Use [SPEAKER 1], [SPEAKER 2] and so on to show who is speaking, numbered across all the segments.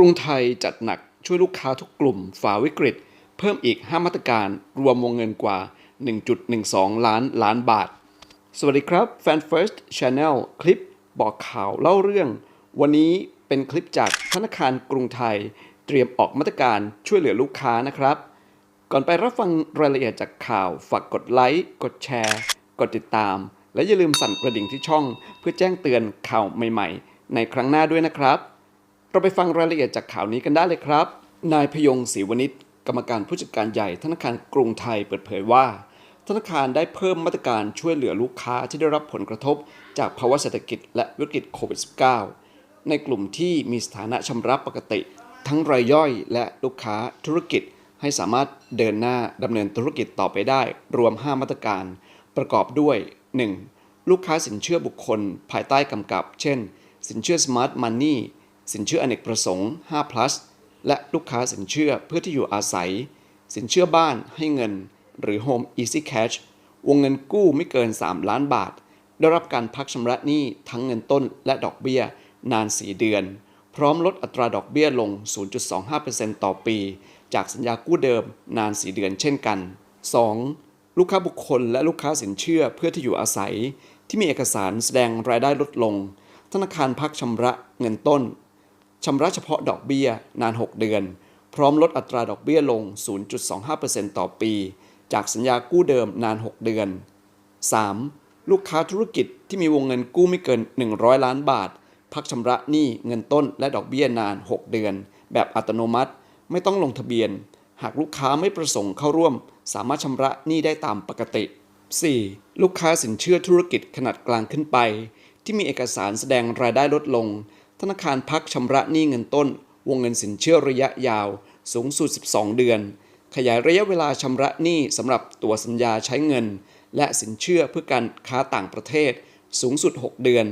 [SPEAKER 1] กรุงไทยจัดหนักช่วยลูกค้าทุกกลุ่มฝ่าวิกฤต เพิ่มอีก 5 มาตรการรวมวงเงินกว่า 1.12 ล้านล้านบาท สวัสดีครับ Fan First Channel คลิปบอกข่าวเล่าเรื่อง วันนี้เป็นคลิปจากธนาคารกรุงไทย เตรียมออกมาตรการช่วยเหลือลูกค้านะครับ ก่อนไปรับฟังรายละเอียดจากข่าวฝากกดไลค์กดแชร์ กดติดตาม และอย่าลืมสั่นกระดิ่งที่ช่อง เพื่อแจ้งเตือนข่าวใหม่ ๆ ในครั้งหน้าด้วยนะครับ เราไปฟังรายละเอียดจากข่าวนี้กันได้เลยครับ นายพยงศรีวณิชกรรมการผู้จัดการใหญ่ธนาคารกรุงไทยเปิดเผยว่า ธนาคารได้เพิ่มมาตรการช่วยเหลือลูกค้าที่ได้รับผลกระทบ จากภาวะเศรษฐกิจและวิกฤตโควิด -19 ในกลุ่มที่มีสถานะชำระปกติ ทั้งรายย่อยและลูกค้าธุรกิจให้สามารถเดินหน้าดำเนินธุรกิจต่อไปได้ รวม 5 มาตรการ ประกอบด้วย 1. ลูกค้าสินเชื่อบุคคล ภายใต้กำกับ เช่น สินเชื่อ Smart Money สินเชื่ออเนกประสงค์5 plus และลูกค้าสินเชื่อเพื่อที่อยู่อาศัย สินเชื่อบ้านให้เงิน หรือ Home Easy Cash วงเงินกู้ไม่เกิน 3 ล้านบาท ได้รับการพักชำระหนี้ทั้งเงินต้นและดอกเบี้ย นาน 4 เดือน พร้อมลดอัตราดอกเบี้ยลง 0.25%ต่อปี จากสัญญากู้เดิมนาน 4 เดือนเช่นกัน 2. ลูกค้าบุคคลและลูกค้าสินเชื่อเพื่อที่อยู่อาศัย ที่มีเอกสารแสดงรายได้ลดลง ธนาคารพักชำระเงินต้น ชำระเฉพาะดอกเบี้ยนาน 6 เดือน พร้อมลดอัตราดอกเบี้ยลง 0.25%ต่อปี จากสัญญากู้เดิมนาน 6 เดือน 3. ลูกค้าธุรกิจที่มีวงเงินกู้ไม่เกิน 100 ล้านบาท พักชำระหนี้เงินต้นและดอกเบี้ยนาน 6 เดือน แบบอัตโนมัติไม่ต้องลงทะเบียน หากลูกค้าไม่ประสงค์เข้าร่วม สามารถชำระหนี้ได้ตามปกติ 4. ลูกค้าสินเชื่อธุรกิจขนาดกลางขึ้นไป ที่มีเอกสารแสดงรายได้ลดลง ธนาคารพักชำระหนี้เงินต้น วงเงินสินเชื่อระยะยาว สูงสุด 12 เดือน ขยายระยะเวลาชำระหนี้สำหรับตัวสัญญาใช้เงิน และสินเชื่อเพื่อการค้าต่างประเทศ สูงสุด 6 เดือน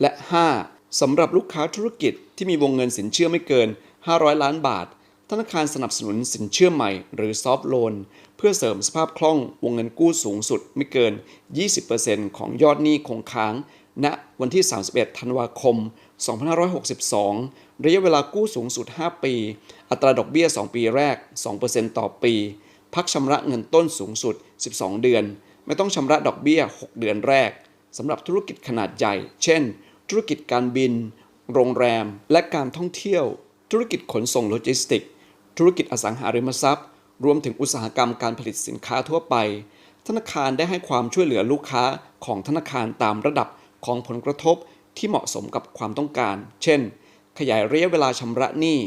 [SPEAKER 1] และ 5. สำหรับลูกค้าธุรกิจที่มีวงเงินสินเชื่อไม่เกิน 500 ล้านบาท ธนาคารสนับสนุนสินเชื่อใหม่หรือซอฟท์โลนเพื่อเสริมสภาพคล่องวงเงินกู้สูงสุดไม่เกิน 20%ของยอดหนี้คงค้างณวันที่ 31 ธันวาคม 2562 ระยะเวลากู้สูงสุด 5 ปี อัตราดอกเบี้ย 2 ปีแรก 2%ต่อปี พักชำระเงินต้นสูงสุด 12 เดือน ไม่ต้องชำระดอกเบี้ย 6 เดือนแรกสำหรับธุรกิจขนาดใหญ่ เช่น ธุรกิจการบิน โรงแรม และการท่องเที่ยว ธุรกิจขนส่งโลจิสติกส์ธุรกิจอสังหาริมทรัพย์ รวมถึงอุตสาหกรรมการผลิตสินค้าทั่วไป ธนาคารได้ให้ความช่วยเหลือลูกค้าของธนาคารตามระดับของผลกระทบ ที่เหมาะสมกับความต้องการ เช่น ขยายระยะเวลาชำระหนี้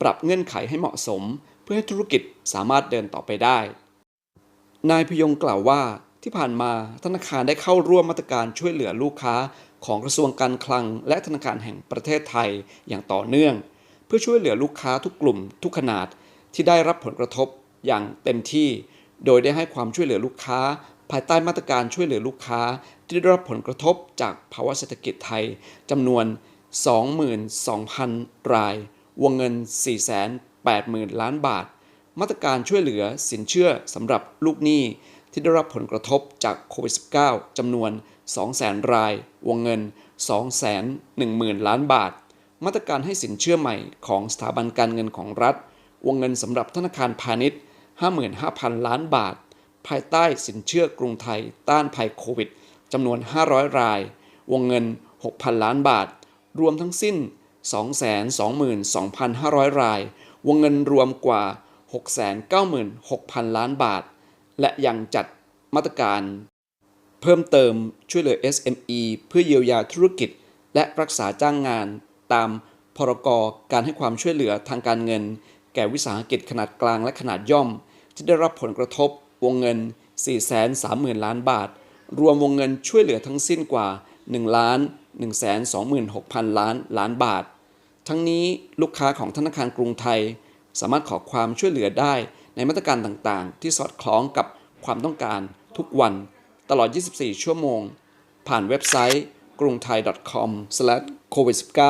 [SPEAKER 1] ปรับเงื่อนไขให้เหมาะสม เพื่อให้ธุรกิจสามารถเดินต่อไปได้ นายพยงกล่าวว่า ที่ผ่านมาธนาคารได้เข้าร่วมมาตรการช่วยเหลือลูกค้า ของกระทรวงการคลัง และธนาคารแห่งประเทศไทยอย่างต่อเนื่อง เพื่อช่วยเหลือลูกค้าทุกกลุ่ม ทุกขนาดที่ได้รับผลกระทบอย่างเต็มที่ โดยได้ให้ความช่วยเหลือลูกค้า ภายใต้มาตรการช่วยเหลือลูกค้า ที่ได้รับผลกระทบจากภาวะเศรษฐกิจไทยจำนวน 22,000 ราย วงเงิน 480,000 ล้านบาท มาตรการช่วยเหลือสินเชื่อสำหรับลูกหนี้ที่ได้รับผลกระทบจากโควิด -19 จำนวน 200,000 ราย วงเงิน 210,000 ล้านบาท มาตรการให้สินเชื่อใหม่ของสถาบันการเงินของรัฐ วงเงินสำหรับธนาคารพาณิชย์ 55,000 ล้านบาท ภายใต้สินเชื่อกรุงไทย ต้านภัยโควิดจำนวน 500 ราย วงเงิน 6,000 ล้านบาท รวมทั้งสิ้น 222,500 ราย วงเงินรวมกว่า 696,000 ล้านบาท และยังจัดมาตรการ เพิ่มเติมช่วยเหลือ SME เพื่อเยียวยาธุรกิจ และรักษาจ้างงาน ตามพรกการให้ความช่วยเหลือทางการเงิน แก่วิสาหกิจขนาดกลางและขนาดย่อม ที่ได้รับผลกระทบ วงเงิน 430,000 ล้านบาท รวมวงเงินช่วยเหลือทั้งสิ้นกว่า1ล้าน126,000 ล้านล้านบาท ทั้งนี้ลูกค้าของธนาคารกรุงไทย สามารถขอความช่วยเหลือได้ในมาตรการต่างๆ ที่สอดคล้องกับความต้องการทุกวันตลอด 24 ชั่วโมง ผ่านเว็บไซต์กรุงไทย .com/covid19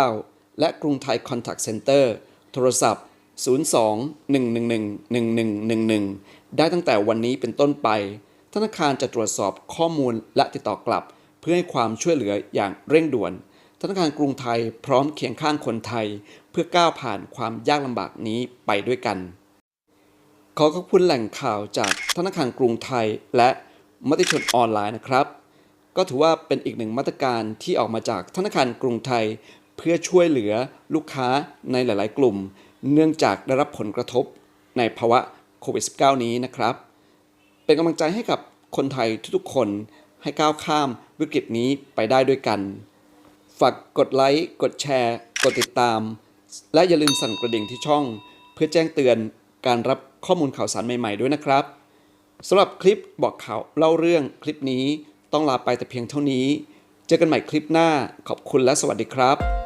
[SPEAKER 1] และกรุงไทย Contact Center โทรศัพท์ 02-111-1111 ได้ตั้งแต่วันนี้เป็นต้นไป ธนาคารจะตรวจสอบข้อมูลและติดต่อกลับ เพื่อให้ความช่วยเหลืออย่างเร่งด่วน ธนาคารกรุงไทยพร้อมเคียงข้างคนไทย เพื่อก้าวผ่านความยากลำบากนี้ไปด้วยกัน ขอขอบคุณแหล่งข่าวจากธนาคารกรุงไทยและมติชนออนไลน์นะครับ ก็ถือว่าเป็นอีกหนึ่งมาตรการที่ออกมาจากธนาคารกรุงไทย เพื่อช่วยเหลือลูกค้าในหลาย ๆ กลุ่ม เนื่องจากได้รับผลกระทบในภาวะโควิด -19 นี้นะครับ เป็นกำลังใจให้กับคนไทยทุกๆคนให้ก้าวข้ามวิกฤตนี้ไปได้ด้วยกัน ฝากกดไลค์ กดแชร์ กดติดตาม และอย่าลืมสั่นกระดิ่งที่ช่อง เพื่อแจ้งเตือนการรับข้อมูลข่าวสารใหม่ๆด้วยนะครับสำหรับคลิปบอกข่าวเล่าเรื่องคลิปนี้ต้องลาไปแต่เพียงเท่านี้ เจอกันใหม่คลิปหน้าขอบคุณและสวัสดีครับ